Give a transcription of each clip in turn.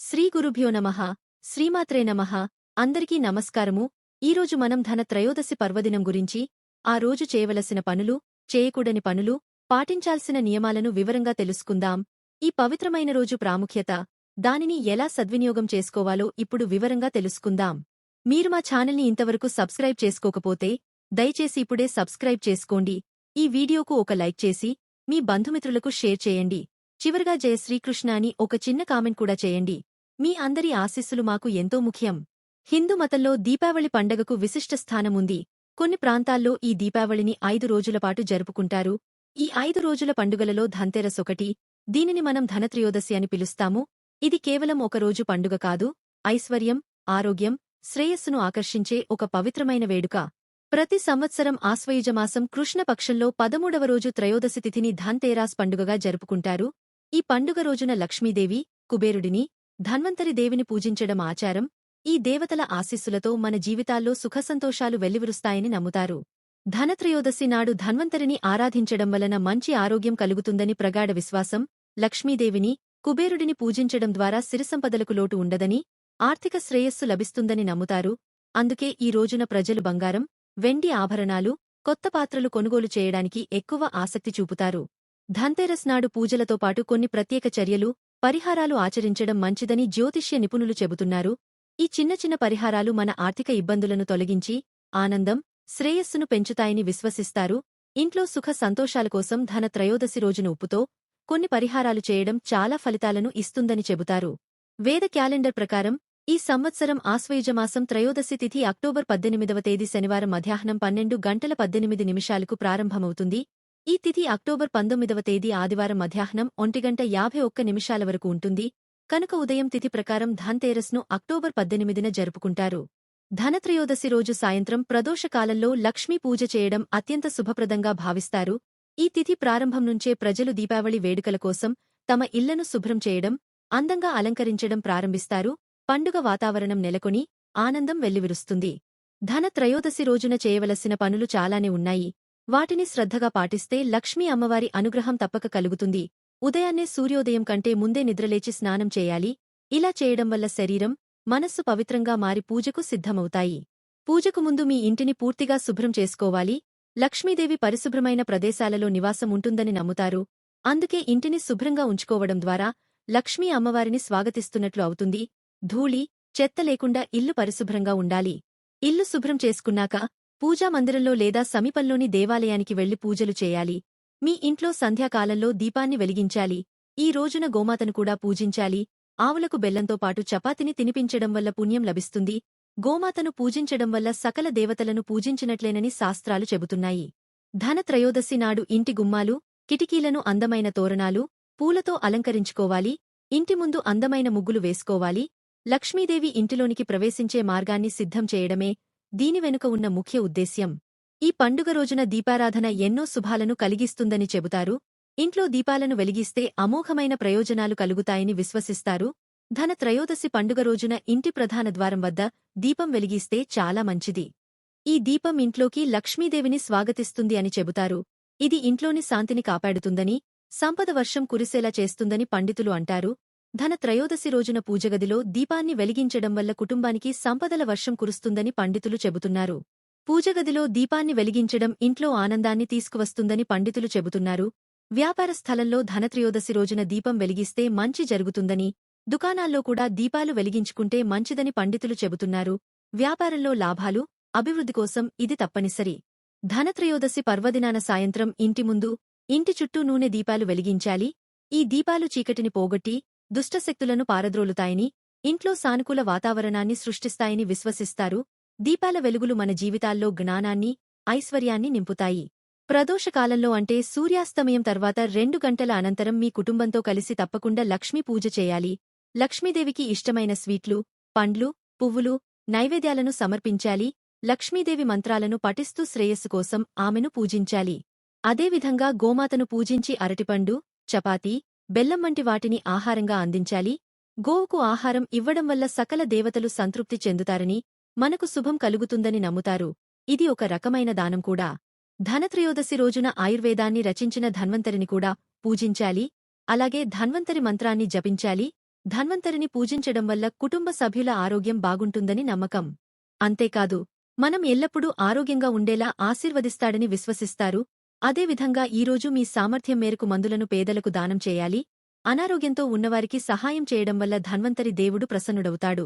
శ్రీ గురుభ్యో నమః శ్రీమాత్రే నమః అందరికీ నమస్కారము. ఈరోజు మనం ధన త్రయోదశి పర్వదినం గురించి ఆ రోజు చేయవలసిన పనులు చేయకూడని పనులు పాటించాల్సిన నియమాలను వివరంగా తెలుసుకుందాం. ఈ పవిత్రమైన రోజు ప్రాముఖ్యత దానిని ఎలా సద్వినియోగం చేసుకోవాలో ఇప్పుడు వివరంగా తెలుసుకుందాం. మీరు మా ఛానల్ని ఇంతవరకు సబ్స్క్రైబ్ చేసుకోకపోతే దయచేసి ఇప్పుడే సబ్స్క్రైబ్ చేసుకోండి. ఈ వీడియోకు ఒక లైక్ చేసి మీ బంధుమిత్రులకు షేర్ చేయండి. చివరగా జయ శ్రీకృష్ణ అని ఒక చిన్న కామెంట్ కూడా చేయండి. మీ అందరి ఆశీస్సులు మాకు ఎంతో ముఖ్యం. హిందూ మతంలో దీపావళి పండగకు విశిష్ట స్థానముంది. కొన్ని ప్రాంతాల్లో ఈ దీపావళిని ఐదు రోజులపాటు జరుపుకుంటారు. ఈ ఐదు రోజుల పండుగలలో ధన్తెరస్ ఒకటి దీనిని మనం ధనత్రయోదశి అని పిలుస్తాము. ఇది కేవలం ఒకరోజు పండుగ కాదు. ఐశ్వర్యం ఆరోగ్యం శ్రేయస్సును ఆకర్షించే ఒక పవిత్రమైన వేడుక. ప్రతి సంవత్సరం ఆశ్వయుజమాసం కృష్ణపక్షంలో పదమూడవ రోజు త్రయోదశి తిథిని ధన్తేరాస్ పండుగగా జరుపుకుంటారు. ఈ పండుగ రోజున లక్ష్మీదేవి కుబేరుడిని ధన్వంతరి దేవిని పూజించడం ఆచారం. ఈ దేవతల ఆశీస్సులతో మన జీవితాల్లో సుఖసంతోషాలు వెల్లివిరుస్తాయని నమ్ముతారు. ధనత్రయోదశి నాడు ధన్వంతరిని ఆరాధించడం వలన మంచి ఆరోగ్యం కలుగుతుందని ప్రగాఢ విశ్వాసం. లక్ష్మీదేవిని కుబేరుడిని పూజించడం ద్వారా సిరిసంపదలకు లోటు ఉండదని ఆర్థిక శ్రేయస్సు లభిస్తుందని నమ్ముతారు. అందుకే ఈ రోజున ప్రజలు బంగారం వెండి ఆభరణాలు కొత్త పాత్రలు కొనుగోలు చేయడానికి ఎక్కువ ఆసక్తి చూపుతారు. ధన్తెరస్ నాడు పూజలతో పాటు కొన్ని ప్రత్యేక చర్యలు పరిహారాలు ఆచరించడం మంచిదని జ్యోతిష్య నిపుణులు చెబుతున్నారు. ఈ చిన్న చిన్న పరిహారాలు మన ఆర్థిక ఇబ్బందులను తొలగించి ఆనందం శ్రేయస్సును పెంచుతాయని విశ్వసిస్తారు. ఇంట్లో సుఖ సంతోషాల కోసం ధన త్రయోదశి రోజున ఉప్పుతో కొన్ని పరిహారాలు చేయడం చాలా ఫలితాలను ఇస్తుందని చెబుతారు. వేద క్యాలెండర్ ప్రకారం ఈ సంవత్సరం ఆశ్వయుజమాసం త్రయోదశి తిథి అక్టోబర్ పద్దెనిమిదవ తేదీ శనివారం మధ్యాహ్నం పన్నెండు గంటల పద్దెనిమిది నిమిషాలకు ప్రారంభమవుతుంది. ఈ తిథి అక్టోబర్ పంతొమ్మిదవ తేదీ ఆదివారం మధ్యాహ్నం ఒంటిగంట యాభై ఒక్క నిమిషాల వరకు ఉంటుంది. కనుక ఉదయం తిథి ప్రకారం ధన్తేరస్ను అక్టోబర్ పద్దెనిమిదిన జరుపుకుంటారు. ధనత్రయోదశి రోజు సాయంత్రం ప్రదోషకాలంలో లక్ష్మీ పూజ చేయడం అత్యంత శుభప్రదంగా భావిస్తారు. ఈ తిథి ప్రారంభం నుంచే ప్రజలు దీపావళి వేడుకల కోసం తమ ఇళ్ళను శుభ్రం చేయడం అందంగా అలంకరించడం ప్రారంభిస్తారు. పండుగ వాతావరణం నెలకొని ఆనందం వెల్లివిరుస్తుంది. ధనత్రయోదశి రోజున చేయవలసిన పనులు చాలానే ఉన్నాయి. వాటిని శ్రద్ధగా పాటిస్తే లక్ష్మీ అమ్మవారి అనుగ్రహం తప్పక కలుగుతుంది. ఉదయాన్నే సూర్యోదయం కంటే ముందే నిద్రలేచి స్నానం చేయాలి. ఇలా చేయడం వల్ల శరీరం మనస్సు పవిత్రంగా మారి పూజకు సిద్ధమవుతాయి. పూజకు ముందు మీ ఇంటిని పూర్తిగా శుభ్రం చేసుకోవాలి. లక్ష్మీదేవి పరిశుభ్రమైన ప్రదేశాలలో నివాసం ఉంటుందని నమ్ముతారు. అందుకే ఇంటిని శుభ్రంగా ఉంచుకోవడం ద్వారా లక్ష్మీ అమ్మవారిని స్వాగతిస్తున్నట్లు అవుతుంది. ధూళి చెత్త లేకుండా ఇల్లు పరిశుభ్రంగా ఉండాలి. ఇల్లు శుభ్రం చేసుకున్నాక పూజా మందిరంలో లేదా సమీపంలోని దేవాలయానికి వెళ్ళి పూజలు చేయాలి. మీ ఇంట్లో సంధ్యాకాలంలో దీపాన్ని వెలిగించాలి. ఈ రోజున గోమాతను కూడా పూజించాలి. ఆవులకు బెల్లంతో పాటు చపాతిని తినిపించడం వల్ల పుణ్యం లభిస్తుంది. గోమాతను పూజించడం వల్ల సకల దేవతలను పూజించినట్లేనని శాస్త్రాలు చెబుతున్నాయి. ధనత్రయోదశి నాడు ఇంటి గుమ్మాలు కిటికీలను అందమైన తోరణాలు పూలతో అలంకరించుకోవాలి. ఇంటి ముందు అందమైన ముగ్గులు వేసుకోవాలి. లక్ష్మీదేవి ఇంటిలోనికి ప్రవేశించే మార్గాన్ని సిద్ధం చేయడమే దీని వెనుక ఉన్న ముఖ్య ఉద్దేశ్యం ఈ పండుగ రోజున దీపారాధన ఎన్నో శుభాలను కలిగిస్తుందని చెబుతారు. ఇంట్లో దీపాలను వెలిగిస్తే అమోఘమైన ప్రయోజనాలు కలుగుతాయని విశ్వసిస్తారు. ధన త్రయోదశి పండుగ రోజున ఇంటి ప్రధాన ద్వారం వద్ద దీపం వెలిగిస్తే చాలా మంచిది. ఈ దీపం ఇంట్లోకి లక్ష్మీదేవిని స్వాగతిస్తుంది అని చెబుతారు. ఇది ఇంట్లోని శాంతిని కాపాడుతుందని సంపద వర్షం కురిసేలా చేస్తుందని పండితులు అంటారు. ధన త్రయోదశి రోజున పూజగదిలో దీపాన్ని వెలిగించడం వల్ల కుటుంబానికి సంపదల వర్షం కురుస్తుందని పండితులు చెబుతున్నారు. పూజగదిలో దీపాన్ని వెలిగించడం ఇంట్లో ఆనందాన్ని తీసుకువస్తుందని పండితులు చెబుతున్నారు. వ్యాపార స్థలంలో ధనత్రయోదశి రోజున దీపం వెలిగిస్తే మంచి జరుగుతుందని దుకాణాల్లో కూడా దీపాలు వెలిగించుకుంటే మంచిదని పండితులు చెబుతున్నారు. వ్యాపారంలో లాభాలు అభివృద్ధి కోసం ఇది తప్పనిసరి. ధనత్రయోదశి పర్వదినాన సాయంత్రం ఇంటి ముందు ఇంటి చుట్టూ నూనె దీపాలు వెలిగించాలి. ఈ దీపాలు చీకటిని పోగొట్టి దుష్టశక్తులను పారద్రోలుతాయని ఇంట్లో సానుకూల వాతావరణాన్ని సృష్టిస్తాయని విశ్వసిస్తారు దీపాల వెలుగులు మన జీవితాల్లో జ్ఞానాన్ని ఐశ్వర్యాన్ని నింపుతాయి. ప్రదోషకాలంలో అంటే సూర్యాస్తమయం తర్వాత రెండు గంటల అనంతరం మీ కుటుంబంతో కలిసి తప్పకుండా లక్ష్మీ పూజ చేయాలి. లక్ష్మీదేవికి ఇష్టమైన స్వీట్లు పండ్లు పువ్వులు నైవేద్యాలను సమర్పించాలి. లక్ష్మీదేవి మంత్రాలను పఠిస్తూ శ్రేయస్సు కోసం ఆమెను పూజించాలి. అదేవిధంగా గోమాతను పూజించి అరటిపండు చపాతీ బెల్లం వంటి వాటిని ఆహారంగా అందించాలి. గోవుకు ఆహారం ఇవ్వడం వల్ల సకల దేవతలు సంతృప్తి చెందుతారని మనకు శుభం కలుగుతుందని నమ్ముతారు. ఇది ఒక రకమైన దానం కూడా. ధనత్రయోదశి రోజున ఆయుర్వేదాన్ని రచించిన ధన్వంతరిని కూడా పూజించాలి. అలాగే ధన్వంతరి మంత్రాన్ని జపించాలి. ధన్వంతరిని పూజించడం వల్ల కుటుంబ సభ్యుల ఆరోగ్యం బాగుంటుందని నమ్మకం. అంతేకాదు మనం ఎల్లప్పుడూ ఆరోగ్యంగా ఉండేలా ఆశీర్వదిస్తాడని విశ్వసిస్తారు. అదేవిధంగా ఈరోజు మీ సామర్థ్యం మేరకు మందులను పేదలకు దానం చేయాలి. అనారోగ్యంతో ఉన్నవారికి సహాయం చేయడం వల్ల ధన్వంతరి దేవుడు ప్రసన్నుడవుతాడు.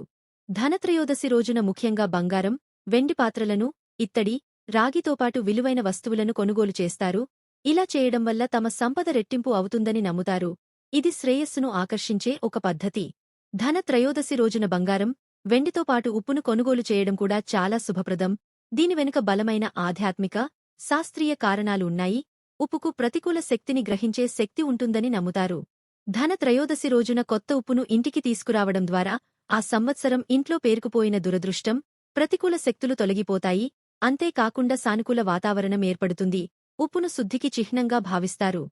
ధనత్రయోదశి రోజున ముఖ్యంగా బంగారం వెండి పాత్రలను ఇత్తడి రాగితోపాటు విలువైన వస్తువులను కొనుగోలు చేస్తారు. ఇలా చేయడం వల్ల తమ సంపద రెట్టింపు అవుతుందని నమ్ముతారు. ఇది శ్రేయస్సును ఆకర్షించే ఒక పద్ధతి. ధన త్రయోదశి రోజున బంగారం వెండితో పాటు ఉప్పును కొనుగోలు చేయడం కూడా చాలా శుభప్రదం. దీని వెనుక బలమైన ఆధ్యాత్మిక శాస్త్రీయ కారణాలు ఉన్నాయి ఉప్పుకు ప్రతికూల శక్తిని గ్రహించే శక్తి ఉంటుందని నమ్ముతారు. ధన త్రయోదశి రోజున కొత్త ఉప్పును ఇంటికి తీసుకురావడం ద్వారా ఆ సంవత్సరం ఇంట్లో పేరుకుపోయిన దురదృష్టం ప్రతికూల శక్తులు తొలగిపోతాయి. అంతేకాకుండా సానుకూల వాతావరణం ఏర్పడుతుంది. ఉప్పును శుద్ధికి చిహ్నంగా భావిస్తారు.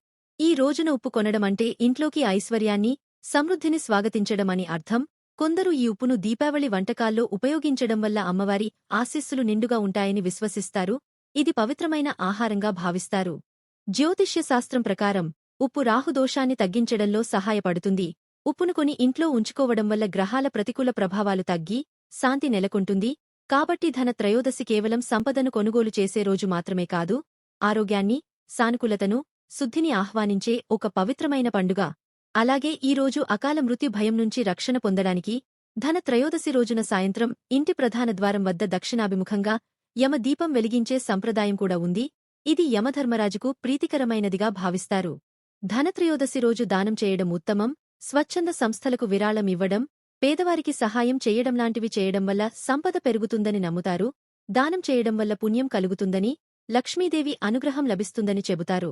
ఈ రోజున ఉప్పు కొనడమంటే ఇంట్లోకి ఐశ్వర్యాన్ని సమృద్ధిని స్వాగతించడమని అర్థం. కొందరు ఈ ఉప్పును దీపావళి వంటకాల్లో ఉపయోగించడం వల్ల అమ్మవారి ఆశీస్సులు నిండుగా ఉంటాయని విశ్వసిస్తారు. ఇది పవిత్రమైన ఆహారంగా భావిస్తారు. జ్యోతిష్యశాస్త్రం ప్రకారం ఉప్పు రాహుదోషాన్ని తగ్గించడంలో సహాయపడుతుంది. ఉప్పును కొని ఇంట్లో ఉంచుకోవడం వల్ల గ్రహాల ప్రతికూల ప్రభావాలు తగ్గి శాంతి నెలకొంటుంది. కాబట్టి ధన త్రయోదశి కేవలం సంపదను కొనుగోలు చేసే రోజు మాత్రమే కాదు ఆరోగ్యాన్ని సానుకూలతను శుద్ధిని ఆహ్వానించే ఒక పవిత్రమైన పండుగ. అలాగే ఈ రోజు అకాల మృత్యు భయం నుంచి రక్షణ పొందడానికి ధన త్రయోదశి రోజున సాయంత్రం ఇంటి ప్రధాన ద్వారం వద్ద దక్షిణాభిముఖంగా యమదీపం వెలిగించే సంప్రదాయం కూడా ఉంది. ఇది యమధర్మరాజుకు ప్రీతికరమైనదిగా భావిస్తారు. ధనత్రయోదశి రోజు దానం చేయడం ఉత్తమం. స్వచ్ఛంద సంస్థలకు విరాళం ఇవ్వడం పేదవారికి సహాయం చేయడం లాంటివి చేయడం వల్ల సంపద పెరుగుతుందని నమ్ముతారు. దానం చేయడం వల్ల పుణ్యం కలుగుతుందని లక్ష్మీదేవి అనుగ్రహం లభిస్తుందని చెబుతారు.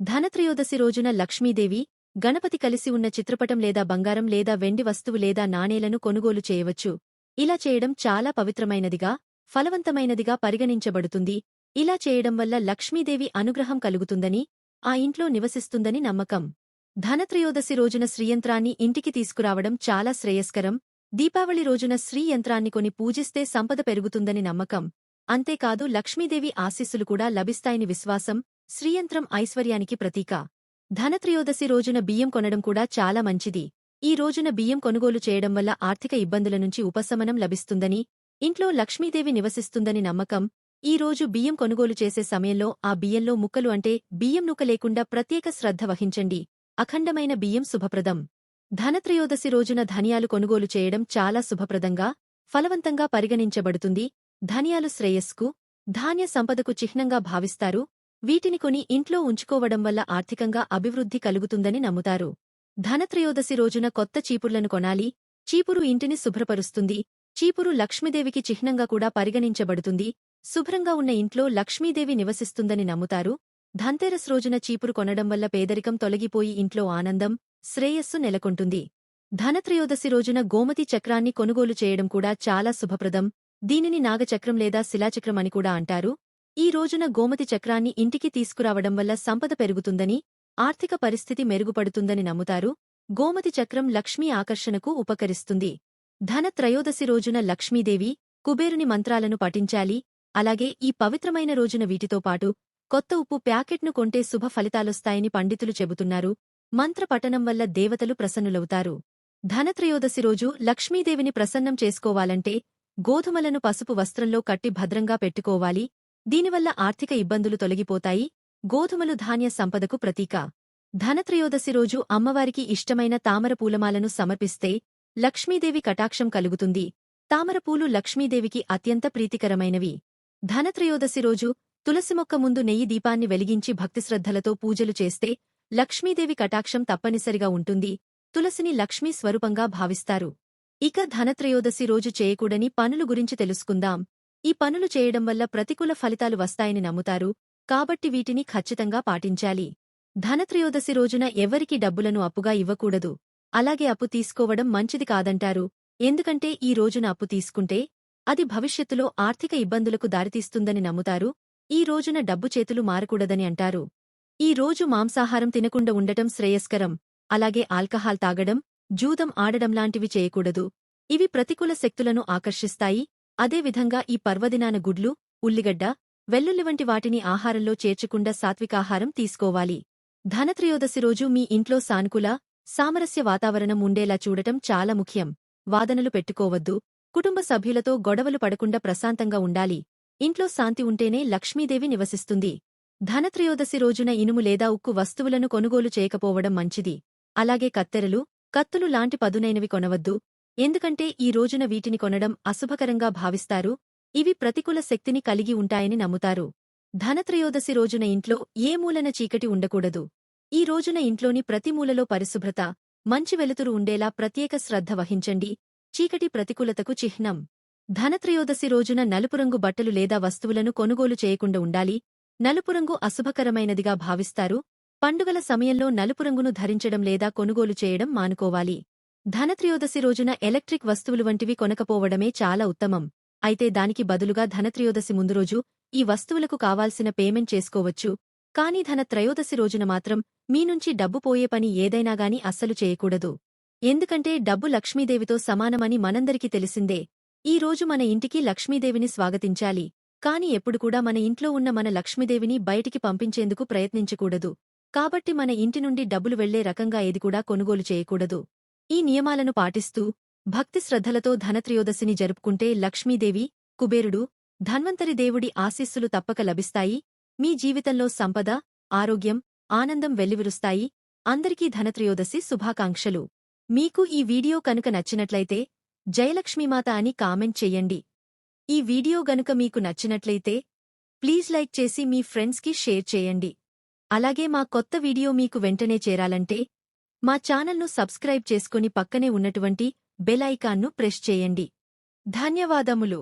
ధనత్రయోదశి రోజున లక్ష్మీదేవి గణపతి కలిసి ఉన్న చిత్రపటం లేదా బంగారం లేదా వెండి వస్తువు లేదా నాణేలను కొనుగోలు చేయవచ్చు. ఇలా చేయడం చాలా పవిత్రమైనదిగా ఫలవంతమైనదిగా పరిగణించబడుతుంది. ఇలా చేయడం వల్ల లక్ష్మీదేవి అనుగ్రహం కలుగుతుందని ఆ ఇంట్లో నివసిస్తుందని నమ్మకం. ధనత్రయోదశి రోజున శ్రీయంత్రాన్ని ఇంటికి తీసుకురావడం చాలా శ్రేయస్కరం. దీపావళి రోజున శ్రీయంత్రాన్ని కొని పూజిస్తే సంపద పెరుగుతుందని నమ్మకం. అంతేకాదు లక్ష్మీదేవి ఆశీస్సులు కూడా లభిస్తాయని విశ్వాసం శ్రీయంత్రం ఐశ్వర్యానికి ప్రతీక. ధనత్రయోదశి రోజున బియ్యం కొనడం కూడా చాలా మంచిది. ఈ రోజున బియ్యం కొనుగోలు చేయడం వల్ల ఆర్థిక ఇబ్బందుల నుంచి ఉపశమనం లభిస్తుందని ఇంట్లో లక్ష్మీదేవి నివసిస్తుందని నమ్మకం ఈ రోజు బియ్యం కొనుగోలు చేసే సమయంలో ఆ బియ్యంలో ముక్కలు అంటే బియ్యం నుక లేకుండా ప్రత్యేక శ్రద్ధ వహించండి. అఖండమైన బియ్యం శుభప్రదం. ధనత్రయోదశి రోజున ధనియాలు కొనుగోలు చేయడం చాలా శుభప్రదంగా ఫలవంతంగా పరిగణించబడుతుంది. ధనియాలు శ్రేయస్కు ధాన్య సంపదకు చిహ్నంగా భావిస్తారు. వీటిని కొని ఇంట్లో ఉంచుకోవడం వల్ల ఆర్థికంగా అభివృద్ధి కలుగుతుందని నమ్ముతారు. ధనత్రయోదశి రోజున కొత్త చీపుర్లను కొనాలి. చీపురు ఇంటిని శుభ్రపరుస్తుంది. చీపురు లక్ష్మీదేవికి చిహ్నంగా కూడా పరిగణించబడుతుంది. శుభ్రంగా ఉన్న ఇంట్లో లక్ష్మీదేవి నివసిస్తుందని నమ్ముతారు. ధన్తెరస్ రోజున చీపురు కొనడం వల్ల పేదరికం తొలగిపోయి ఇంట్లో ఆనందం శ్రేయస్సు నెలకొంటుంది. ధనత్రయోదశి రోజున గోమతి చక్రాన్ని కొనుగోలు చేయడం కూడా చాలా శుభప్రదం. దీనిని నాగచక్రం లేదా శిలాచక్రం అని కూడా అంటారు. ఈ రోజున గోమతి చక్రాన్ని ఇంటికి తీసుకురావడం వల్ల సంపద పెరుగుతుందని ఆర్థిక పరిస్థితి మెరుగుపడుతుందని నమ్ముతారు. గోమతి చక్రం లక్ష్మీ ఆకర్షణకు ఉపకరిస్తుంది. ధన త్రయోదశి రోజున లక్ష్మీదేవి కుబేరుని మంత్రాలను పఠించాలి. అలాగే ఈ పవిత్రమైన రోజున వీటితో పాటు కొత్త ఉప్పు ప్యాకెట్ను కొంటే శుభ ఫలితాలొస్తాయని పండితులు చెబుతున్నారు. మంత్ర పఠనం వల్ల దేవతలు ప్రసన్నులవుతారు. ధనత్రయోదశి రోజు లక్ష్మీదేవిని ప్రసన్నం చేసుకోవాలంటే గోధుమలను పసుపు వస్త్రంలో కట్టి భద్రంగా పెట్టుకోవాలి. దీనివల్ల ఆర్థిక ఇబ్బందులు తొలగిపోతాయి. గోధుమలు ధాన్య సంపదకు ప్రతీక. ధనత్రయోదశి రోజు అమ్మవారికి ఇష్టమైన తామర పూలమాలను సమర్పిస్తే లక్ష్మీదేవి కటాక్షం కలుగుతుంది. తామరపూలు లక్ష్మీదేవికి అత్యంత ప్రీతికరమైనవి. ధనత్రయోదశి రోజు తులసి మొక్క ముందు నెయ్యి దీపాన్ని వెలిగించి భక్తిశ్రద్ధలతో పూజలు చేస్తే లక్ష్మీదేవి కటాక్షం తప్పనిసరిగా ఉంటుంది. తులసిని లక్ష్మీ స్వరూపంగా భావిస్తారు. ఇక ధనత్రయోదశి రోజు చేయకూడని పనులు గురించి తెలుసుకుందాం. ఈ పనులు చేయడం వల్ల ప్రతికూల ఫలితాలు వస్తాయని నమ్ముతారు. కాబట్టి వీటిని ఖచ్చితంగా పాటించాలి. ధనత్రయోదశి రోజున ఎవరికీ డబ్బులను అప్పుగా ఇవ్వకూడదు. అలాగే అప్పు తీసుకోవడం మంచిది కాదంటారు. ఎందుకంటే ఈ రోజున అప్పు తీసుకుంటే అది భవిష్యత్తులో ఆర్థిక ఇబ్బందులకు దారితీస్తుందని నమ్ముతారు. ఈ రోజున డబ్బు చేతులు మారకూడదని అంటారు. ఈ రోజు మాంసాహారం తినకుండా ఉండటం శ్రేయస్కరం. అలాగే ఆల్కహాల్ తాగడం జూదం ఆడడం లాంటివి చేయకూడదు. ఇవి ప్రతికూల శక్తులను ఆకర్షిస్తాయి. అదేవిధంగా ఈ పర్వదినాన గుడ్లు ఉల్లిగడ్డ వెల్లుల్లి వంటి వాటిని ఆహారంలో చేర్చకుండా సాత్వికాహారం తీసుకోవాలి. ధనత్రయోదశి రోజు మీ ఇంట్లో సానుకూల సామరస్య వాతావరణం ఉండేలా చూడటం చాలా ముఖ్యం. వాదనలు పెట్టుకోవద్దు. కుటుంబ సభ్యులతో గొడవలు పడకుండా ప్రశాంతంగా ఉండాలి. ఇంట్లో శాంతి ఉంటేనే లక్ష్మీదేవి నివసిస్తుంది. ధనత్రయోదశి రోజున ఇనుము లేదా ఉక్కు వస్తువులను కొనుగోలు చేయకపోవడం మంచిది. అలాగే కత్తెరలు కత్తులు లాంటి పదునైనవి కొనవద్దు. ఎందుకంటే ఈ రోజున వీటిని కొనడం అశుభకరంగా భావిస్తారు. ఇవి ప్రతికూల శక్తిని కలిగి ఉంటాయని నమ్ముతారు. ధనత్రయోదశి రోజున ఇంట్లో ఏ మూలన చీకటి ఉండకూడదు. ఈ రోజున ఇంట్లోని ప్రతి మూలలో పరిశుభ్రత మంచి వెలుతురు ఉండేలా ప్రత్యేక శ్రద్ధ వహించండి. చీకటి ప్రతికూలతకు చిహ్నం. ధనత్రయోదశి రోజున నలుపురంగు బట్టలు లేదా వస్తువులను కొనుగోలు చేయకుండా ఉండాలి. నలుపురంగు అశుభకరమైనదిగా భావిస్తారు. పండుగల సమయంలో నలుపురంగును ధరించడం లేదా కొనుగోలు చేయడం మానుకోవాలి. ధనత్రయోదశి రోజున ఎలక్ట్రిక్ వస్తువులు వంటివి కొనకపోవడమే చాలా ఉత్తమం. అయితే దానికి బదులుగా ధనత్రయోదశి ముందు రోజు ఈ వస్తువులకు కావాల్సిన పేమెంట్ చేసుకోవచ్చు. కాని ధన త్రయోదశి రోజున మాత్రం మీ నుంచి డబ్బు పోయే పని ఏదైనాగాని అస్సలు చేయకూడదు. ఎందుకంటే డబ్బు లక్ష్మీదేవితో సమానమని మనందరికీ తెలిసిందే. ఈ రోజు మన ఇంటికి లక్ష్మీదేవిని స్వాగతించాలి. కాని ఎప్పుడు కూడా మన ఇంట్లో ఉన్న మన లక్ష్మీదేవిని బయటికి పంపించేందుకు ప్రయత్నించకూడదు. కాబట్టి మన ఇంటి నుండి డబ్బులు వెళ్ళే రకంగా ఏది కూడా కొనుగోలు చేయకూడదు. ఈ నియమాలను పాటిస్తూ భక్తి శ్రద్ధలతో ధనత్రయోదశిని జరుపుకుంటే లక్ష్మీదేవి కుబేరుడు ధన్వంతరి దేవుడి ఆశీస్సులు తప్పక లభిస్తాయి. మీ జీవితంలో సంపద ఆరోగ్యం ఆనందం వెల్లివిరుస్తాయి. అందరికీ ధనత్రయోదశి శుభాకాంక్షలు. మీకు ఈ వీడియో కనుక నచ్చినట్లయితే జయలక్ష్మీమాత అని కామెంట్ చెయ్యండి ఈ వీడియో గనుక మీకు నచ్చినట్లయితే ప్లీజ్ లైక్ చేసి మీ ఫ్రెండ్స్కి షేర్ చేయండి. అలాగే మా కొత్త వీడియో మీకు వెంటనే చేరాలంటే మా ఛానల్ను సబ్స్క్రైబ్ చేసుకుని పక్కనే ఉన్నటువంటి బెల్ ఐకాన్ను ప్రెస్ చేయండి. ధన్యవాదములు.